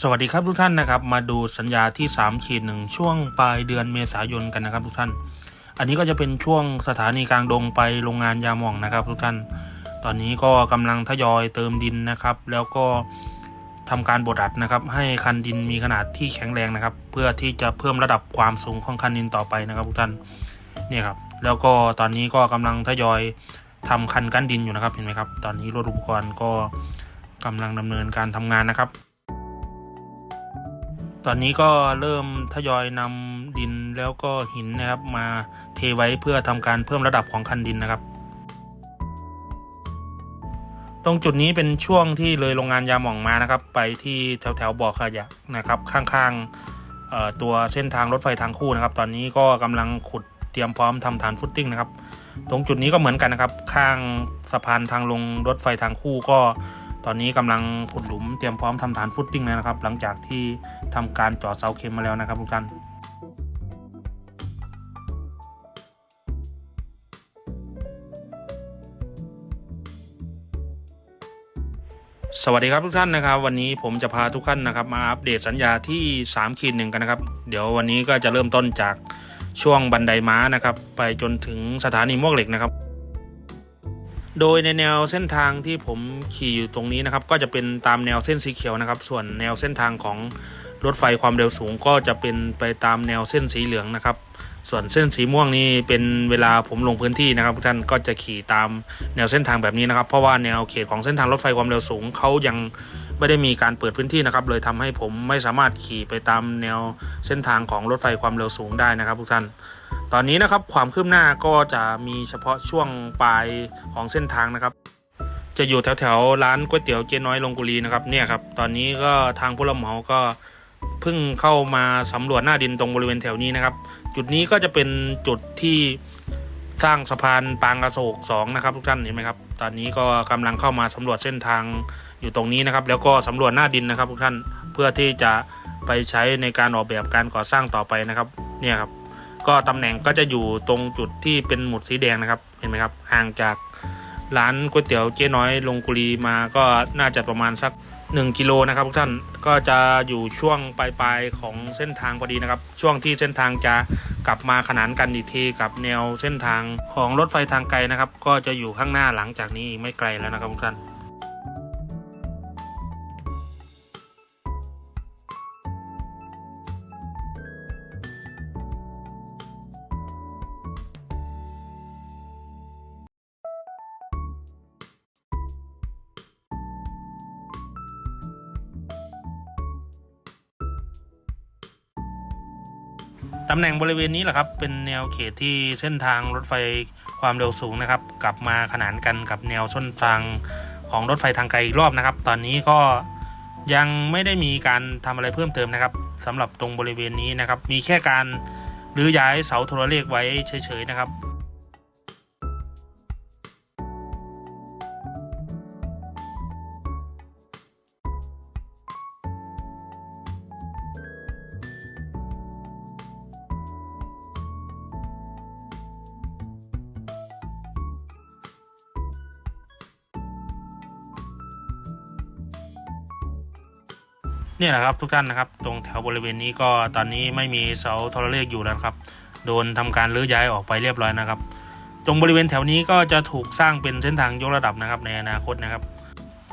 สวัสดีครับทุกท่านนะครับ มาดูสัญญาที่3ขีดหนึ่งช่วงปลายเดือนเมษายนกันนะครับทุกท่าน อันนี้ก็จะเป็นช่วงสถานีกลางดงไปโรงงานยาหม่องนะครับ ทุกท่าน ตอนนี้ก็กำลังทยอยเติมดินนะครับ แล้วก็ทำการบดอัดนะครับ ให้คันดินมีขนาดที่แข็งแรงนะครับ เพื่อที่จะเพิ่มระดับความสูงของคันดินต่อไปนะครับทุกท่านนี่ครับแล้วก็ตอนนี้ก็กำลังทยอยทำคันกั้นดินอยู่นะครับเห็นไหมครับ ตอนนี้รถอุปกรณ์ก็กำลังดำเนินการทำงานนะครับ ตอนนี้ก็เริ่มทยอยนำดินแล้วก็หินนะครับ มาเทไว้เพื่อทำการเพิ่มระดับของคันดินนะครับ ตรงจุดนี้เป็นช่วงที่เลยโรงงานยาหม่องมานะครับ ไปที่แถวแถวๆบ่อขยะนะครับ ข้างๆตัวเส้นทางรถไฟทางคู่นะครับ ตอนนี้ก็กำลังขุดเตรียมพร้อมทำฐานฟุตติ้งนะครับ ตรงจุดนี้ก็เหมือนกันนะครับ ข้างสะพานทางลงรถไฟทางคู่ก็ อนนี้กำลังขุดหลุมเตรียมพร้อมทำฐานฟุตติ้งแล้วนะครับ หลังจากที่ทำการเจาะเสาเข็มมาแล้วนะครับทุกท่านสวัสดีครับทุกท่านนะครับ วันนี้ผมจะพาทุกท่านนะครับ มาอัปเดตสัญญาที่3ขีดหนึ่งกันนะครับ เดี๋ยววันนี้ก็จะเริ่มต้นจากช่วงบันไดม้านะครับ ไปจนถึงสถานีมวกเหล็กนะครับ โดยในแนวเส้นทางที่ผมขี่อยู่ตรงนี้นะครับ ก็จะเป็นตามแนวเส้นสีเขียวนะครับ ส่วนแนวเส้นทางของรถไฟความเร็วสูงก็จะเป็นไปตามแนวเส้นสีเหลืองนะครับ ส่วนเส้นสีม่วงนี่เป็นเวลาผมลงพื้นที่นะครับทุกท่านก็จะขี่ตามแนวเส้นทางแบบนี้นะครับ เพราะว่าแนวเขตของเส้นทางรถไฟความเร็วสูงเขายังไม่ได้มีการเปิดพื้นที่นะครับ เลยทำให้ผมไม่สามารถขี่ไปตามแนวเส้นทางของรถไฟความเร็วสูงได้นะครับ ทุกท่าน ตอนนี้นะครับความคืบหน้าก็จะมีเฉพาะช่วงปลายของเส้นทางนะครับ จะอยู่แถวแถวๆร้านก๋วยเตี๋ยวเจ๊น้อยลงกุลีนะครับเนี่ยครับตอนนี้ก็ทางผู้รับเหมาก็เพิ่งเข้ามาสำรวจหน้าดินตรงบริเวณแถวนี้นะครับ จุดนี้ก็จะเป็นจุดที่สร้างสะพานปางกระโศกสองนะครับทุกท่านเห็นไหมครับตอนนี้ก็กำลังเข้ามาสำรวจเส้นทางอยู่ตรงนี้นะครับ แล้วก็สำรวจหน้าดินนะครับทุกท่านเพื่อที่จะไปใช้ในการออกแบบการก่อสร้างต่อไปนะครับ เนี่ยครับ ก็ตำแหน่งก็จะอยู่ตรงจุดที่เป็นหมุดสีแดงนะครับเห็นไหมครับห่างจากร้านก๋วยเตี๋ยวเจ๊น้อยลงกุลีมาก็น่าจะประมาณสัก 1กิโลนะครับทุกท่านก็จะอยู่ช่วงปลายๆของเส้นทางพอดีนะครับ ช่วงที่เส้นทางจะกลับมาขนานกันอีกทีกับแนวเส้นทางของรถไฟทางไกลนะครับ ก็จะอยู่ข้างหน้าหลังจากนี้อีกไม่ไกลแล้วนะครับทุกท่าน ตำแหน่งบริเวณนี้แหละครับเป็นแนวเขตที่เส้นทางรถไฟความเร็วสูงนะครับ กลับมาขนานกันกับแนวส้นทางของรถไฟทางไกลอีกรอบนะครับ ตอนนี้ก็ยังไม่ได้มีการทำอะไรเพิ่มเติมนะครับสำหรับตรงบริเวณนี้นะครับ มีแค่การรื้อย้ายเสาโทรเลขไว้เฉยๆนะครับ เนี่ยแหละครับทุกท่านนะครับ ตรงแถวบริเวณนี้ก็ตอนนี้ไม่มีเสาโทรเลขอยู่แล้วครับ โดนทำการรื้อย้ายออกไปเรียบร้อยนะครับ ตรงบริเวณแถวนี้ก็จะถูกสร้างเป็นเส้นทางยกระดับนะครับในอนาคตนะครับ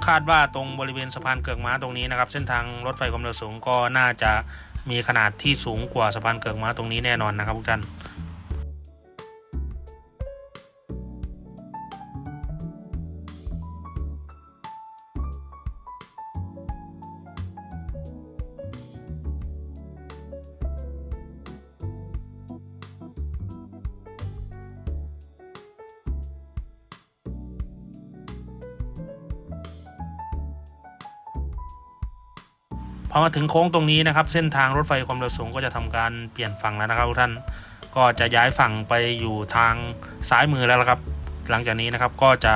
คาดว่าตรงบริเวณสะพานเกือกม้าตรงนี้นะครับ เส้นทางรถไฟความเร็วสูงก็น่าจะมีขนาดที่สูงกว่าสะพานเกือกม้าตรงนี้แน่นอนนะครับทุกท่าน อมาถึงโค้งตรงนี้นะครับ เส้นทางรถไฟความเร็วสูงก็จะทำการเปลี่ยนฝั่งแล้วนะครับทุกท่านก็จะย้ายฝั่งไปอยู่ทางซ้ายมือแล้วครับ หลังจากนี้นะครับก็จะ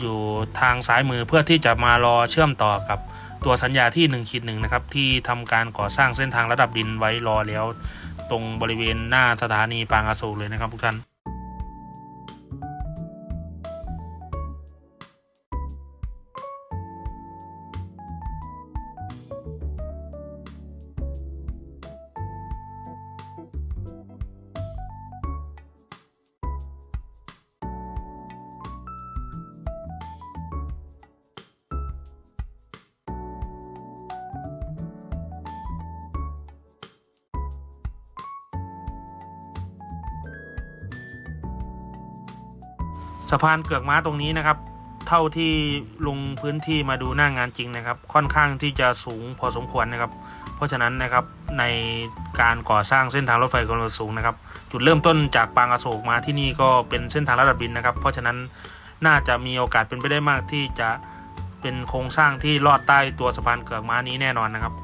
อยู่ทางซ้ายมือเพื่อที่จะมารอเชื่อมต่อกับตัวสัญญาที่1ขีดหนึ่งนะครับที่ทำการก่อสร้างเส้นทางระดับดินไว้รอแล้ว ตรงบริเวณหน้าสถานีปางอโศกเลยนะครับทุกท่าน สะพานเกือกม้าตรงนี้นะครับ เท่าที่ลงพื้นที่มาดูหน้างงานจริงนะครับ ค่อนข้างที่จะสูงพอสมควรนะครับ เพราะฉะนั้นนะครับในการก่อสร้างเส้นทางรถไฟความเร็วสูงนะครับ จุดเริ่มต้นจากปางอโศกมาที่นี่ก็เป็นเส้นทางระดับบินนะครับ เพราะฉะนั้นน่าจะมีโอกาสเป็นไปได้มากที่จะเป็นโครงสร้างที่ลอดใต้ตัวสะพานเกือกม้านี้แน่นอนนะครับ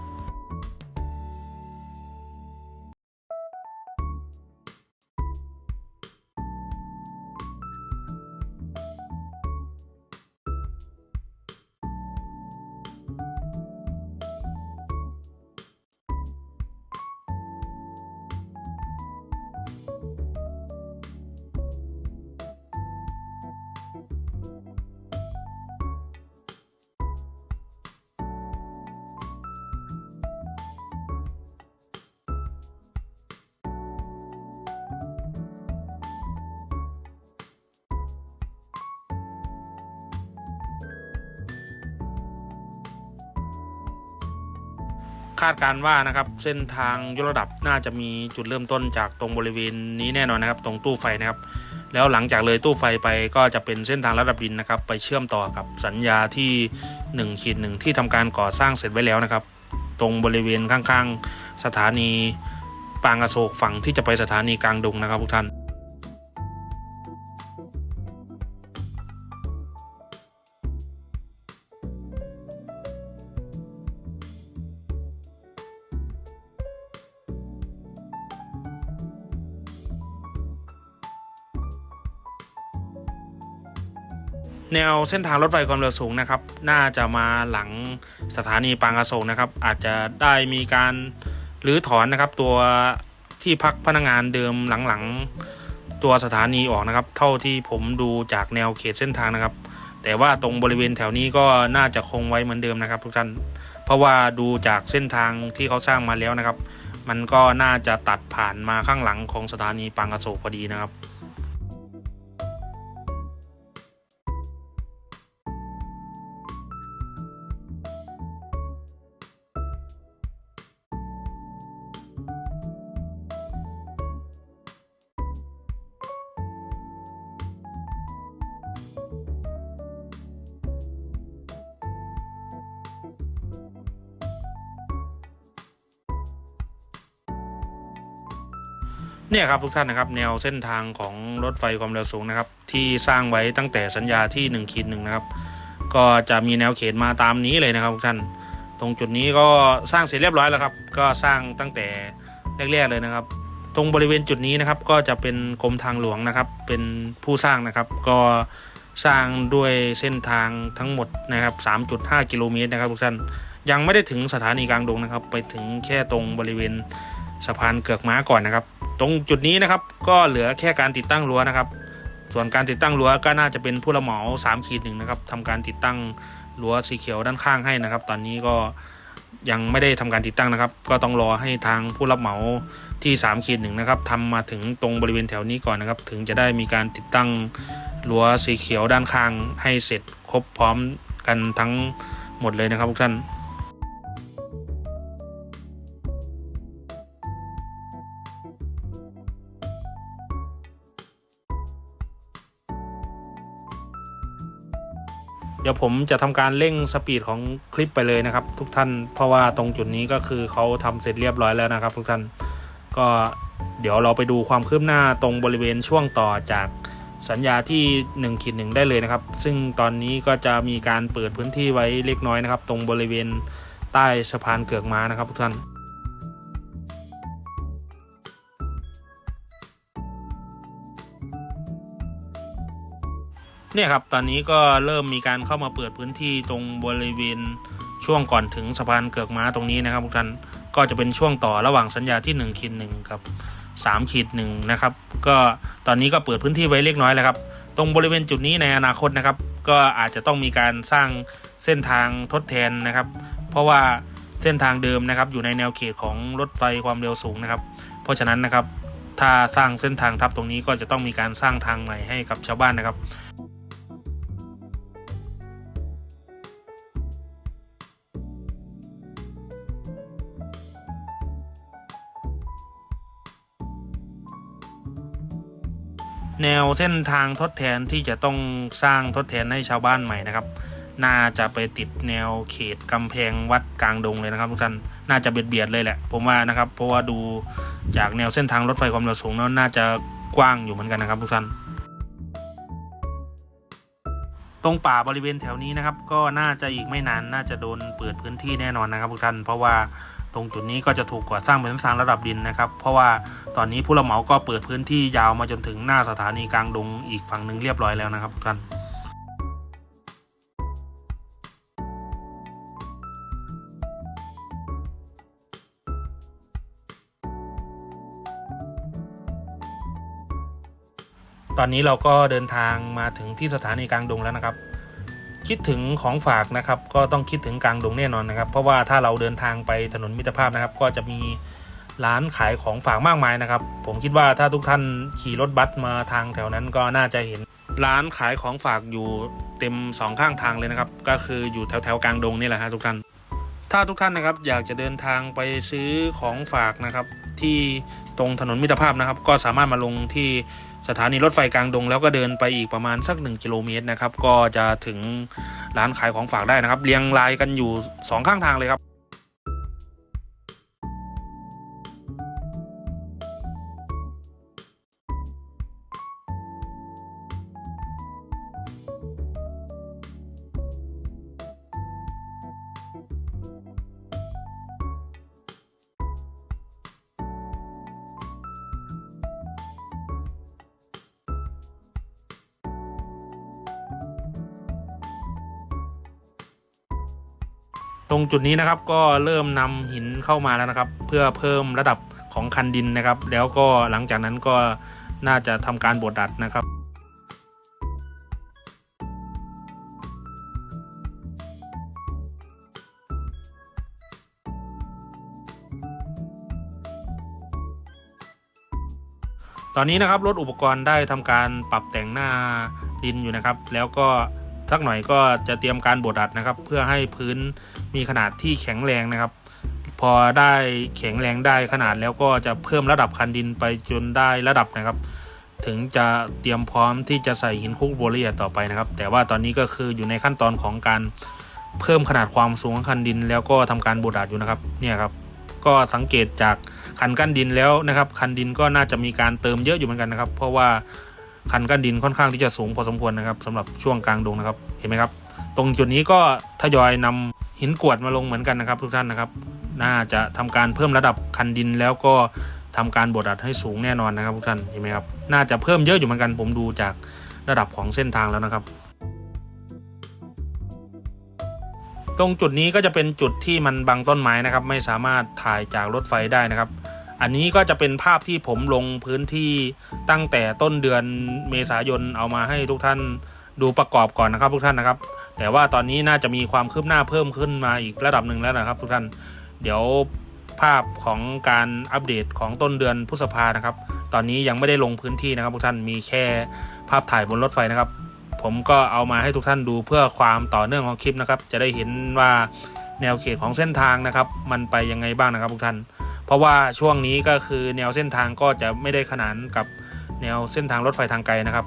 าดการว่านะครับเส้นทางยกระดับน่าจะมีจุดเริ่มต้นจากตรงบริเวณนี้แน่นอนนะครับ ตรงตู้ไฟนะครับ แล้วหลังจากเลยตู้ไฟไปก็จะเป็นเส้นทางระดับดินนะครับ ไปเชื่อมต่อกับสัญญาที่1ขีดหนึ่งที่ทำการก่อสร้างเสร็จไว้แล้วนะครับ ตรงบริเวณข้างๆ สถานีปางอโศกฝั่งที่จะไปสถานีกลางดงนะครับทุกท่าน แนวเส้นทางรถไฟความเร็วสูงนะครับ น่าจะมาหลังสถานีปางอโศกนะครับ อาจจะได้มีการรื้อถอนนะครับ ตัวที่พักพนักงานเดิมหลังๆตัวสถานีออกนะครับ เท่าที่ผมดูจากแนวเขตเส้นทางนะครับ แต่ว่าตรงบริเวณแถวนี้ก็น่าจะคงไว้เหมือนเดิมนะครับ ทุกท่านเพราะว่าดูจากเส้นทางที่เขาสร้างมาแล้วนะครับ มันก็น่าจะตัดผ่านมาข้างหลังของสถานีปางอโศกพอดีนะครับ เนี่ยครับทุกท่านนะครับแนวเส้นทางของรถไฟความเร็วสูงนะครับ ที่สร้างไว้ตั้งแต่สัญญาที่1ขีดหนึ่งนะครับ ก็จะมีแนวเขตมาตามนี้เลยนะครับทุกท่าน ตรงจุดนี้ก็สร้างเสร็จเรียบร้อยแล้วครับ ก็สร้างตั้งแต่แรกๆเลยนะครับ ตรงบริเวณจุดนี้นะครับก็จะเป็นกรมทางหลวงนะครับ เป็นผู้สร้างนะครับ ก็สร้างด้วยเส้นทางทั้งหมดนะครับ 3.5 กิโลเมตรนะครับทุกท่านยังไม่ได้ถึงสถานีกลางดงนะครับ ไปถึงแค่ตรงบริเวณสะพานเกือกม้าก่อนนะครับ ตรงจุดนี้นะครับก็เหลือแค่การติดตั้งรั้วนะครับ ส่วนการติดตั้งรั้วก็น่าจะเป็นผู้รับเหมา3ขีดหนึ่งนะครับทำการติดตั้งรั้วสีเขียวด้านข้างให้นะครับ ตอนนี้ก็ยังไม่ได้ทำการติดตั้งนะครับ ก็ต้องรอให้ทางผู้รับเหมาที่3ขีดหนึ่งนะครับทำมาถึงตรงบริเวณแถวนี้ก่อนนะครับ ถึงจะได้มีการติดตั้งรั้วสีเขียวด้านข้างให้เสร็จครบพร้อมกันทั้งหมดเลยนะครับทุกท่าน เดี๋ยวผมจะทำการเร่งสปีดของคลิปไปเลยนะครับ ทุกท่านเพราะว่าตรงจุดนี้ก็คือเขาทำเสร็จเรียบร้อยแล้วนะครับ ทุกท่านก็เดี๋ยวเราไปดูความคืบหน้าตรงบริเวณช่วงต่อจากสัญญาที่1ขีดหนึ่งได้เลยนะครับ ซึ่งตอนนี้ก็จะมีการเปิดพื้นที่ไว้เล็กน้อยนะครับ ตรงบริเวณใต้สะพานเกือกม้านะครับทุกท่าน เนี่ยครับตอนนี้ก็เริ่มมีการเข้ามาเปิดพื้นที่ตรงบริเวณช่วงก่อนถึงสะพานเกือกม้าตรงนี้นะครับทุกท่านก็จะเป็นช่วงต่อระหว่างสัญญาที่1ขีดหนึ่งกับ3ขีดหนึ่งนะครับก็ตอนนี้ก็เปิดพื้นที่ไว้เล็กน้อยแล้วครับ ตรงบริเวณจุดนี้ในอนาคตนะครับ ก็อาจจะต้องมีการสร้างเส้นทางทดแทนนะครับ เพราะว่าเส้นทางเดิมนะครับ อยู่ในแนวเขตของรถไฟความเร็วสูงนะครับ เพราะฉะนั้นนะครับ ถ้าสร้างเส้นทางทับตรงนี้ก็จะต้องมีการสร้างทางใหม่ให้กับชาวบ้านนะครับ แนวเส้นทางทดแทนที่จะต้องสร้างทดแทนให้ชาวบ้านใหม่นะครับ น่าจะไปติดแนวเขตกำแพงวัดกลางดงเลยนะครับทุกท่านน่าจะเบียดเบียดเลยแหละ ผมว่านะครับ เพราะว่าดูจากแนวเส้นทางรถไฟความเร็วสูงแล้วน่าจะกว้างอยู่เหมือนกันนะครับทุกท่านตรงป่าบริเวณแถวนี้นะครับ ก็น่าจะอีกไม่นานน่าจะโดนเปิดพื้นที่แน่นอนนะครับทุกท่านเพราะว่า ตรงจุดนี้ก็จะถูกก่อสร้างเป็นส้นทางระดับดินนะครับ เพราะว่าตอนนี้ผู้รับเหมาก็เปิดพื้นที่ยาวมาจนถึงหน้าสถานีกลางดงอีกฝั่งหนึ่งเรียบร้อยแล้วนะครับทุกท่านตอนนี้เราก็เดินทางมาถึงที่สถานีกลางดงแล้วนะครับ คิดถึงของฝากนะครับ ก็ต้องคิดถึงกลางดงแน่นอนนะครับ เพราะว่าถ้าเราเดินทางไปถนนมิตรภาพนะครับ ก็จะมีร้านขายของฝากมากมายนะครับ ผมคิดว่าถ้าทุกท่านขี่รถบัสมาทางแถวนั้นก็น่าจะเห็นร้านขายของฝากอยู่เต็มสองข้างทางเลยนะครับ ก็คืออยู่แถวแถวๆกลางดงนี่แหละฮะทุกท่าน ถ้าทุกท่านนะครับอยากจะเดินทางไปซื้อของฝากนะครับ ที่ตรงถนนมิตรภาพนะครับ ก็สามารถมาลงที่สถานีรถไฟกลางดง แล้วก็เดินไปอีกประมาณสัก 1 กิโลเมตรนะครับ ก็จะถึงร้านขายของฝากได้นะครับ เรียงรายกันอยู่ 2 ข้างทางเลยครับ ตรงจุดนี้นะครับก็เริ่มนำหินเข้ามาแล้วนะครับ เพื่อเพิ่มระดับของคันดินนะครับ แล้วก็หลังจากนั้นก็น่าจะทำการบดดัดนะครับตอนนี้นะครับรถอุปกรณ์ได้ทำการปรับแต่งหน้าดินอยู่นะครับ แล้วก็ สักหน่อยก็จะเตรียมการบดอัดนะครับ เพื่อให้พื้นมีขนาดที่แข็งแรงนะครับ พอได้แข็งแรงได้ขนาดแล้วก็จะเพิ่มระดับคันดินไปจนได้ระดับนะครับ ถึงจะเตรียมพร้อมที่จะใส่หินคุกโบเลียต่อไปนะครับ แต่ว่าตอนนี้ก็คืออยู่ในขั้นตอนของการเพิ่มขนาดความสูงของคันดิน แล้วก็ทำการบดอัดอยู่นะครับเนี่ยครับก็สังเกตจากคันกั้นดินแล้วนะครับ คันดินก็น่าจะมีการเติมเยอะอยู่เหมือนกันนะครับ เพราะว่า คันกั้นดินค่อนข้างที่จะสูงพอสมควรนะครับสำหรับช่วงกลางดงนะครับเห็นไหมครับ ตรงจุดนี้ก็ทยอยนำหินกวดมาลงเหมือนกันนะครับ ทุกท่านนะครับ น่าจะทำการเพิ่มระดับคันดินแล้วก็ทำการบดอัดให้สูงแน่นอนนะครับทุกท่านเห็นไหมครับน่าจะเพิ่มเยอะอยู่เหมือนกัน ผมดูจากระดับของเส้นทางแล้วนะครับ ตรงจุดนี้ก็จะเป็นจุดที่มันบังต้นไม้นะครับ ไม่สามารถถ่ายจากรถไฟได้นะครับ อันนี้ก็จะเป็นภาพที่ผมลงพื้นที่ตั้งแต่ต้นเดือนเมษายนเอามาให้ทุกท่านดูประกอบก่อนนะครับทุกท่านนะครับ แต่ว่าตอนนี้น่าจะมีความคืบหน้าเพิ่มขึ้นมาอีกระดับหนึ่งแล้วนะครับ ทุกท่านเดี๋ยวภาพของการอัปเดตของต้นเดือนพฤษภานะครับ ตอนนี้ยังไม่ได้ลงพื้นที่นะครับ ทุกท่านมีแค่ภาพถ่ายบนรถไฟนะครับ ผมก็เอามาให้ทุกท่านดูเพื่อความต่อเนื่องของคลิปนะครับ จะได้เห็นว่าแนวเขตของเส้นทางนะครับ มันไปยังไงบ้างนะครับทุกท่าน เพราะว่าช่วงนี้ก็คือแนวเส้นทางก็จะไม่ได้ขนานกับแนวเส้นทางรถไฟทางไกลนะครับ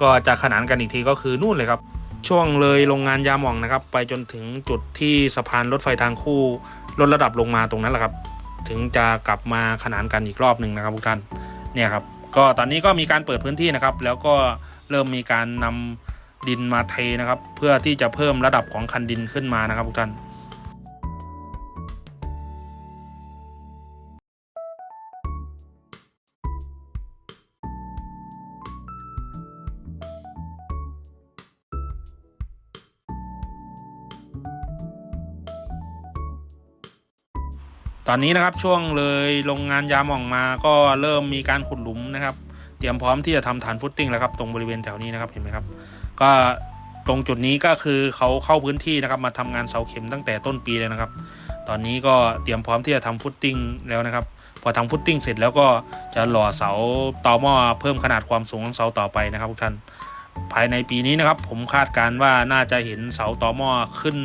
ก็จะขนานกันอีกทีก็คือนู่นเลยครับ ช่วงเลยโรงงานยาหม่องนะครับ ไปจนถึงจุดที่สะพานรถไฟทางคู่ลดระดับลงมาตรงนั้นแหละครับ ถึงจะกลับมาขนานกันอีกรอบหนึ่งนะครับทุกท่านเนี่ยครับก็ตอนนี้ก็มีการเปิดพื้นที่นะครับ แล้วก็เริ่มมีการนำดินมาเทนะครับ เพื่อที่จะเพิ่มระดับของคันดินขึ้นมานะครับทุกท่าน ตอนนี้นะครับช่วงเลยโรงงานยาหม่องมาก็เริ่มมีการขุดหลุมนะครับ เตรียมพร้อมที่จะทำฐานฟุตติ้งแล้วครับตรงบริเวณแถวนี้นะครับเห็นไหมครับ ก็ตรงจุดนี้ก็คือเขาเข้าพื้นที่นะครับมาทำงานเสาเข็มตั้งแต่ต้นปีเลยนะครับ ตอนนี้ก็เตรียมพร้อมที่จะทำฟุตติ้งแล้วนะครับ พอทำฟุตติ้งเสร็จแล้วก็จะหล่อเสาต่อหม้อเพิ่มขนาดความสูงของเสาต่อไปนะครับทุกท่านภายในปีนี้นะครับผมคาดการณ์ว่าน่าจะเห็นเสาต่อหม้อขึ้น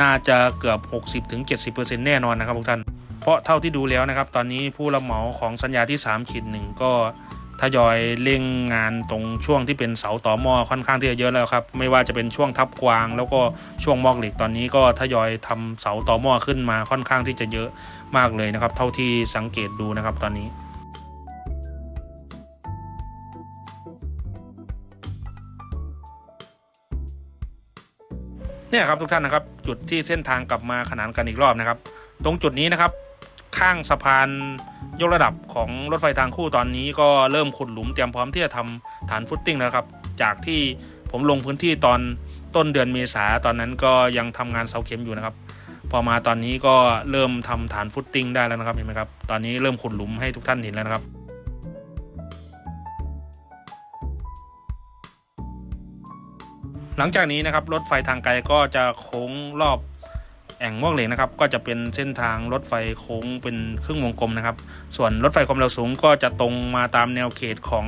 น่าจะเกือบ 60-70%แน่นอนนะครับทุกท่าน เพราะเท่าที่ดูแล้วนะครับ ตอนนี้ผู้รับเหมาของสัญญาที่3ขีดหนึ่งก็ทยอยเร่งงานตรงช่วงที่เป็นเสาต่อหม้อค่อนข้างที่จะเยอะแล้วครับ ไม่ว่าจะเป็นช่วงทับกวาง แล้วก็ช่วงมอกเหล็กตอนนี้ก็ทยอยทำเสาต่อหม้อขึ้นมาค่อนข้างที่จะเยอะมากเลยนะครับ เท่าที่สังเกตดูนะครับตอนนี้ เนี่ยครับทุกท่านนะครับจุดที่เส้นทางกลับมาขนานกันอีกรอบนะครับ ตรงจุดนี้นะครับข้างสะพานยกระดับของรถไฟทางคู่ตอนนี้ก็เริ่มขุดหลุมเตรียมพร้อมที่จะทำฐานฟุตติ้งแล้วครับ จากที่ผมลงพื้นที่ตอนต้นเดือนเมษาตอนนั้นก็ยังทำงานเสาเข็มอยู่นะครับ พอมาตอนนี้ก็เริ่มทำฐานฟุตติ้งได้แล้วนะครับเห็นไหมครับตอนนี้เริ่มขุดหลุมให้ทุกท่านเห็นแล้วนะครับ หลังจากนี้นะครับรถไฟทางไกลก็จะโค้งรอบแอ่งม่วงเหล็กนะครับ ก็จะเป็นเส้นทางรถไฟโค้งเป็นครึ่งวงกลมนะครับ ส่วนรถไฟความเร็วสูงก็จะตรงมาตามแนวเขตของ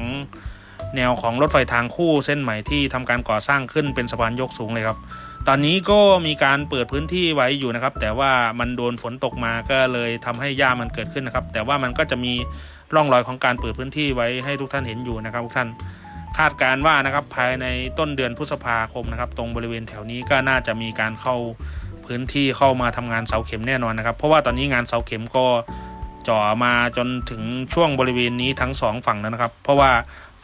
แนวของรถไฟทางคู่เส้นใหม่ที่ทำการก่อสร้างขึ้นเป็นสะพานยกสูงเลยครับ ตอนนี้ก็มีการเปิดพื้นที่ไว้อยู่นะครับ แต่ว่ามันโดนฝนตกมาก็เลยทำให้หญ้ามันเกิดขึ้นนะครับ แต่ว่ามันก็จะมีร่องรอยของการเปิดพื้นที่ไว้ให้ทุกท่านเห็นอยู่นะครับทุกท่าน คาดการว่านะครับภายในต้นเดือนพฤษภาคมนะครับ ตรงบริเวณแถวนี้ก็น่าจะมีการเข้าพื้นที่เข้ามาทำงานเสาเข็มแน่นอนนะครับ เพราะว่าตอนนี้งานเสาเข็มก็จ่อมาจนถึงช่วงบริเวณนี้ทั้งสองฝั่งแล้วนะครับ เพราะว่า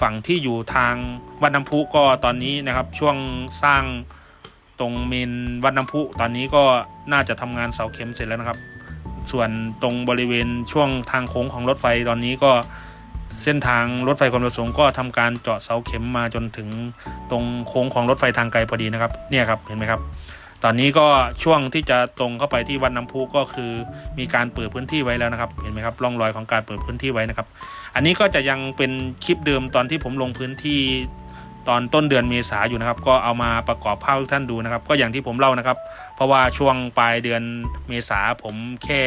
ฝั่งที่อยู่ทางวัดน้ำพุก็ตอนนี้นะครับช่วงสร้างตรงเมนวัดน้ำพุตอนนี้ก็น่าจะทำงานเสาเข็มเสร็จแล้วนะครับ ส่วนตรงบริเวณช่วงทางโค้งของรถไฟตอนนี้ก็ เส้นทางรถไฟความเร็วสูงก็ทำการเจาะเสาเข็มมาจนถึงตรงโค้งของรถไฟทางไกลพอดีนะครับ เนี่ยครับเห็นไหมครับ ตอนนี้ก็ช่วงที่จะตรงเข้าไปที่วัดน้ำพุก็คือมีการเปิดพื้นที่ไว้แล้วนะครับเห็นไหมครับร่องรอยของการเปิดพื้นที่ไว้นะครับ อันนี้ก็จะยังเป็นคลิปเดิมตอนที่ผมลงพื้นที่ตอนต้นเดือนเมษาอยู่นะครับ ก็เอามาประกอบภาพให้ท่านดูนะครับ ก็อย่างที่ผมเล่านะครับ เพราะว่าช่วงปลายเดือนเมษาผมแค่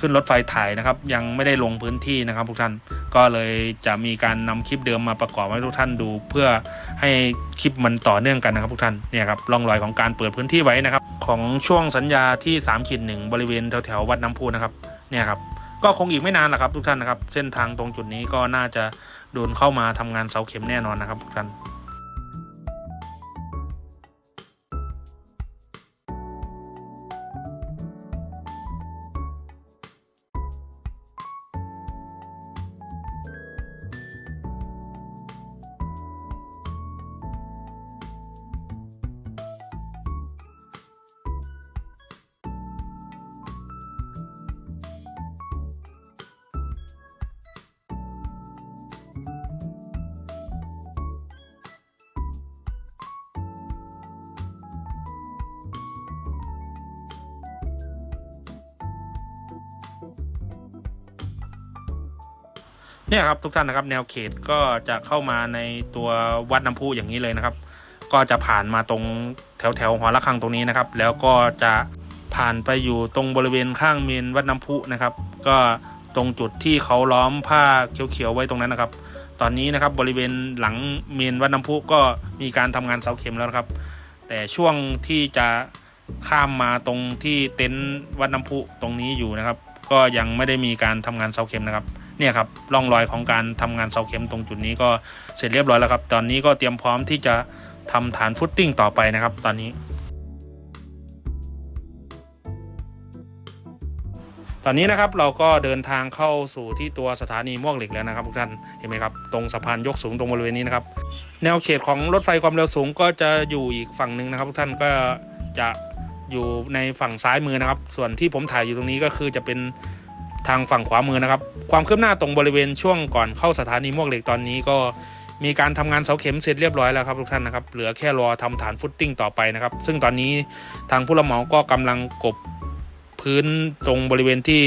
ขึ้นรถไฟถ่ายนะครับ ยังไม่ได้ลงพื้นที่นะครับทุกท่านก็เลยจะมีการนำคลิปเดิมมาประกอบให้ทุกท่านดู เพื่อให้คลิปมันต่อเนื่องกันนะครับทุกท่านเนี่ยครับร่องรอยของการเปิดพื้นที่ไว้นะครับ ของช่วงสัญญาที่3ขีดหนึ่งบริเวณแถวๆวัดน้ำพุนะครับเนี่ยครับก็คงอีกไม่นานนะครับทุกท่านนะครับ เส้นทางตรงจุดนี้ก็น่าจะโดนเข้ามาทำงานเสาเข็มแน่นอนนะครับทุกท่าน เนี่ยครับทุกท่านนะครับแนวเขตก็จะเข้ามาในตัววัดน้ำพุอย่างนี้เลยนะครับ ก็จะผ่านมาตรงแถวแถวหอระฆังตรงนี้นะครับ แล้วก็จะผ่านไปอยู่ตรงบริเวณข้างเมนวัดน้ำพุนะครับ ก็ตรงจุดที่เขาล้อมผ้าเขียวๆไว้ตรงนั้นนะครับ ตอนนี้นะครับบริเวณหลังเมนวัดน้ำพุก็มีการทำงานเสาเข็มแล้วนะครับ แต่ช่วงที่จะข้ามมาตรงที่เต็นท์วัดน้ำพุตรงนี้อยู่นะครับ ก็ยังไม่ได้มีการทำงานเสาเข็มนะครับ เนี่ยครับร่องรอยของการทำงานเสาเข็มตรงจุดนี้ก็เสร็จเรียบร้อยแล้วครับ ตอนนี้ก็เตรียมพร้อมที่จะทำฐานฟุตติ้งต่อไปนะครับ ตอนนี้ ตอนนี้นะครับเราก็เดินทางเข้าสู่ที่ตัวสถานีมวงเหล็กแล้วนะครับทุกท่านเห็นไหมครับตรงสะพานยกสูงตรงบริเวณนี้นะครับ แนวเขตของรถไฟความเร็วสูงก็จะอยู่อีกฝั่งหนึ่งนะครับทุกท่านก็จะอยู่ในฝั่งซ้ายมือนะครับ ส่วนที่ผมถ่ายอยู่ตรงนี้ก็คือจะเป็น ทางฝั่งขวามือนะครับ ความคืบหน้าตรงบริเวณช่วงก่อนเข้าสถานีมวกเหล็กตอนนี้ก็มีการทำงานเสาเข็มเสร็จเรียบร้อยแล้วครับทุกท่านนะครับเหลือแค่รอทำฐานฟุตติ้งต่อไปนะครับ ซึ่งตอนนี้ทางผู้รับเหมาก็กำลังกบพื้นตรงบริเวณที่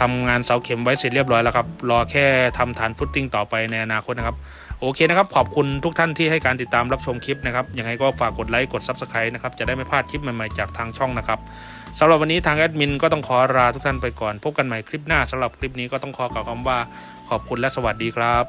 ทำงานเสาเข็มไว้เสร็จเรียบร้อยแล้วครับรอแค่ทำฐานฟุตติ้งต่อไปในอนาคตนะครับโอเคนะครับ ขอบคุณทุกท่านที่ให้การติดตามรับชมคลิปนะครับยังไงก็ฝากกดไลค์กด Subscribe นะครับจะได้ไม่พลาดคลิปใหม่ๆจากทางช่องนะครับ สำหรับวันนี้ทางแอดมินก็ต้องขอลาทุกท่านไปก่อน พบกันใหม่คลิปหน้าสำหรับคลิปนี้ก็ต้องขอกล่าวคำว่าขอบคุณและสวัสดีครับ